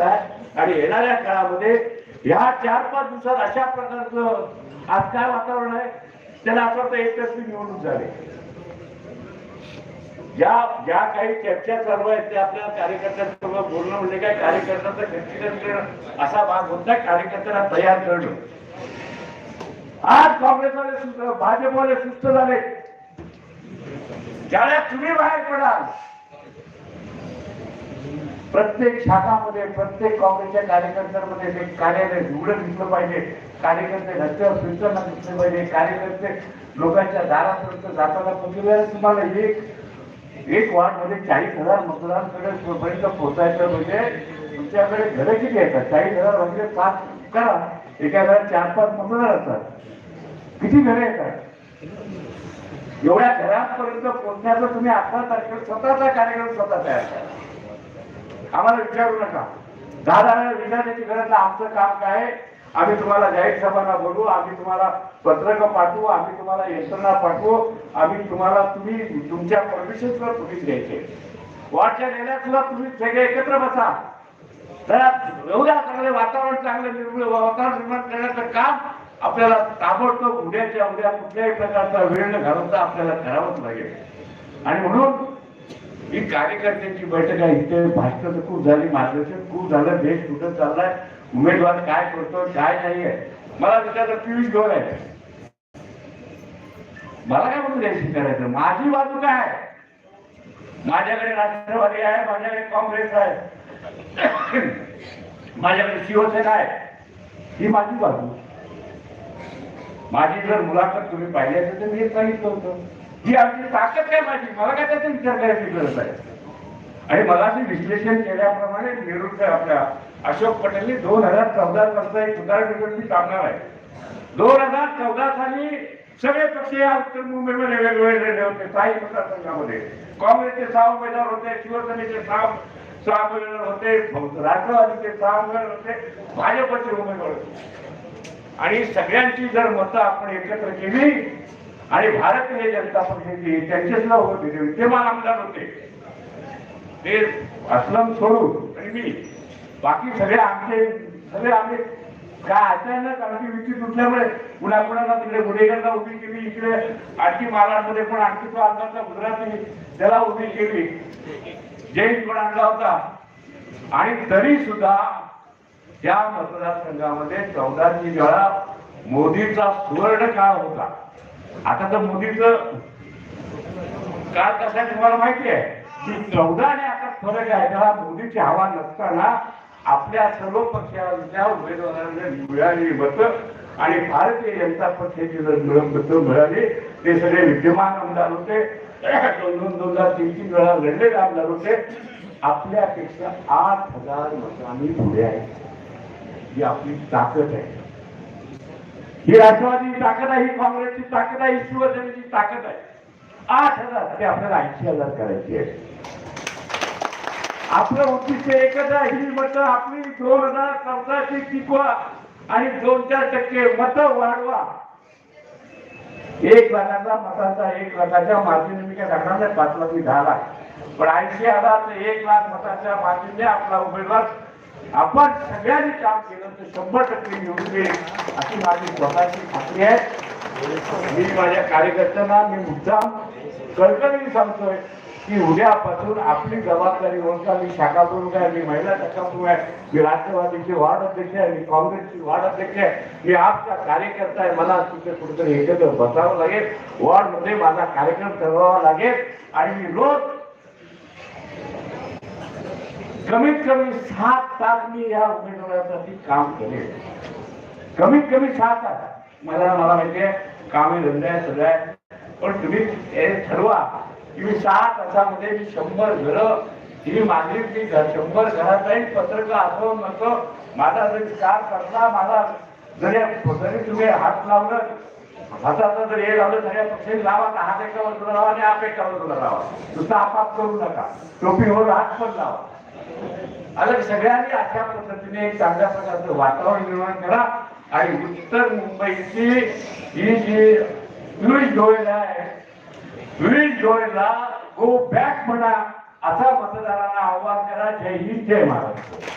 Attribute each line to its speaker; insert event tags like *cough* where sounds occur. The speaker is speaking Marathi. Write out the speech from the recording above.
Speaker 1: आणि येणाऱ्या काळामध्ये ह्या चार पाच दिवसात अशा प्रकारचं आज काय वातावरण आहे त्याला असं वाटतं एकतर्फी निवडणूक झाली. या ज्या काही चर्चा सर्व आहेत त्या आपल्या कार्यकर्त्यांसोबत बोलणं म्हणजे काय? कार्यकर्त्यांचं व्यक्तिगत करणं असा भाग होता कार्यकर्त्यांना तयार करणं. आज काँग्रेसवाले सुस्त भाजपवाले सुस्त झाले. ज्याला तुम्ही बाहेर पडाल प्रत्येक शाखामध्ये प्रत्येक काँग्रेसच्या कार्यकर्त्यांमध्ये ते कार्यालय उघडं दिसलं पाहिजे. कार्यकर्ते रस्त्यावर फिरताना दिसले पाहिजे. कार्यकर्ते लोकांच्या दारापर्यंत जाताना पोहोचले तुम्हाला एक एक वार्डमध्ये चाळीस हजार मतदारांकडे पर्यंत पोहोचायचं म्हणजे तुमच्याकडे घरं किती येतात? चाळीस हजार म्हणजे पाच करा एका घरात चार पाच मतदार असतात. किती घरं येतात? एवढ्या घरापर्यंत पोहोचण्याचा तुम्ही अकरा तारखेला स्वतःचा कार्यक्रम स्वतः तयार करा. आम्हाला विचारू नका. दादा विचारण्याची गरज नाही. आमचं काम काय आहे? आम्ही तुम्हाला जाहीर सभांना बोलू आम्ही तुम्हाला पत्रक पाठवू आम्ही तुम्हाला यंत्रणा पाठवू आम्ही तुम्हाला तुम्ही तुमच्या परमिशनवर तुम्ही द्यायचे वाटच्या नेण्यात सुद्धा तुम्ही सगळे एकत्र बसा. एवढ्या चांगले वातावरण चांगलं निर्मूळ वातावरण निर्माण करण्याचं काम आपल्याला ताबडतोब उद्याच्या उद्या कुठल्याही प्रकारचा वेळ न घालवता आपल्याला करावंच लागेल. आणि म्हणून ही कार्यकर्त्यांची बैठक आहे. इथे भाषण तर खूप झाली मार्गदर्शन खूप झालं देश कुठं चाललाय उमेदवार काय करतो काय नाही आहे. मला विचारलं पियुष गोर आहे. मला काय म्हणून द्यायची करायचं? माझी बाजू काय आहे? माझ्याकडे राष्ट्रवादी आहे माझ्याकडे काँग्रेस आहे. *coughs* माझ्याकडे शिवसेना आहे. ही माझी बाजू. माझी जर मुलाखत तुम्ही पाहिली असेल तर मी सांगितलं होतं. ही आमची ताकद काय माझी मला काय त्याचा विचार करायची गरज आहे? आणि मला ते विश्लेषण केल्याप्रमाणे निवृत्त आपल्या अशोक पटेलनी दोन हजार चौदा वर्ष एक सुधारणा निवडणूक सांगणार आहे. दोन हजार चौदा साली सगळे पक्ष या उत्तर मुंबईमध्ये वेगवेगळे होते. साई मतदारसंघामध्ये काँग्रेसचे सहा उमेदवार होते शिवसेनेचे सहा सहा उमेदवार होते राष्ट्रवादीचे सहा उमेदवार होते भाजपचे उमेदवार होते. आणि सगळ्यांची जर मतं आपण एकत्र केली आणि भारतीय जनता पक्षाचे त्यांचे सुद्धा होते. विद्यमान आमदार होते. ते असलम सोडून आणि मी बाकी सगळे आमचे सगळे आम्ही काय अचानक आमची विधी सुटल्यामुळे पुन्हा कुणाला तिकडे गुन्हेगारला उभी केली इकडे आणखी महाराष्ट्रामध्ये पण आणखी तो आमदारचा गुजराती त्याला उभी केली. जैन पण आणला होता? आणि तरी सुद्धा त्या मतदारसंघामध्ये चौदाची वेळा मोदीचा सुवर्ण काळ होता. आता तर मोदीच काय कसं आहे तुम्हाला माहिती आहे? की चौदा आणि आता फरक आहे. त्याला मोदीची हवा नसताना आपल्या सर्व पक्षाच्या उमेदवारांना मिळाली मतं आणि भारतीय जनता पक्षाची जर मतं मिळाली ते सगळे विद्यमान आमदार होते. दोन दोन दोनदा तीन तीन वेळा लढलेले आमदार होते. आपल्यापेक्षा आठ हजार मतांनी पुढे आहे. ही आपली ताकद आहे. ही राष्ट्रवादीची ताकद आहे ही काँग्रेसची ताकद आहे ही शिवसेनेची ताकद आहे. आठ हजार ते आपल्याला ऐंशी हजार करायची आहे. आपलं उद्दिष्ट एकच आहे ही मतं आपली दोन हजार चौदाची टिकवा आणि दोन चार टक्के मतं वाढवा. एक लाखाचा मताचा एक लाखाच्या मार्जिन मी काय नाही पाच लाख दहा लाख. पण ऐंशी हजार एक लाख मताच्या मार्जिनने आपला उमेदवार आपण सगळ्यांनी काम केलं तर शंभर टक्के निवडून येईल अशी माझी स्वतःची खात्री आहे. मी माझ्या कार्यकर्त्यांना मी मुद्दाम कळकळीने सांगतोय की उद्यापासून आपली जबाबदारी ओळखा मी शाखा प्रमुख आहे मी महिला शाखा प्रमुख आहे मी राष्ट्रवादीचे वार्ड अध्यक्ष आहे मी काँग्रेसचे वार्ड अध्यक्ष आहे मी आपचा कार्यकर्ता आहे मला तिथे कुठेतरी एकत्र बसावं लागेल. वॉर्डमध्ये माझा कार्यक्रम ठरवावा लागेल आणि मी रोज कमीत कमी सात तास मी या उमेदवारासाठी काम केले. कमीत कमी सात तास. मला मला माहिती आहे कामे धंदे आहे सगळं आहे. पण तुम्ही हे ठरवा की मी सहा तासामध्ये मी शंभर घरं ही माझी ती शंभर घरातही पत्रक असो नसो माझा जरी कार करता माझा जरी जरी तुम्ही हात लावलं हाताचा जर हे लावलं सगळ्या पक्षी लावा. तर हात एकावर तुला लावा आणि आप एकावर तुला लावा. नुसतं आपाप करू नका. टोपीवर हात पण लावा. अलग सगळ्यांनी अशा पद्धतीने एक चांगल्या प्रकारचं वातावरण निर्माण करा. आणि उत्तर मुंबईची ही जी पियुष गोयल आहे पियुष गोयलला गो बॅक म्हणा असा मतदारांना आव्हान करा जय हिंद जय महाराष्ट्र.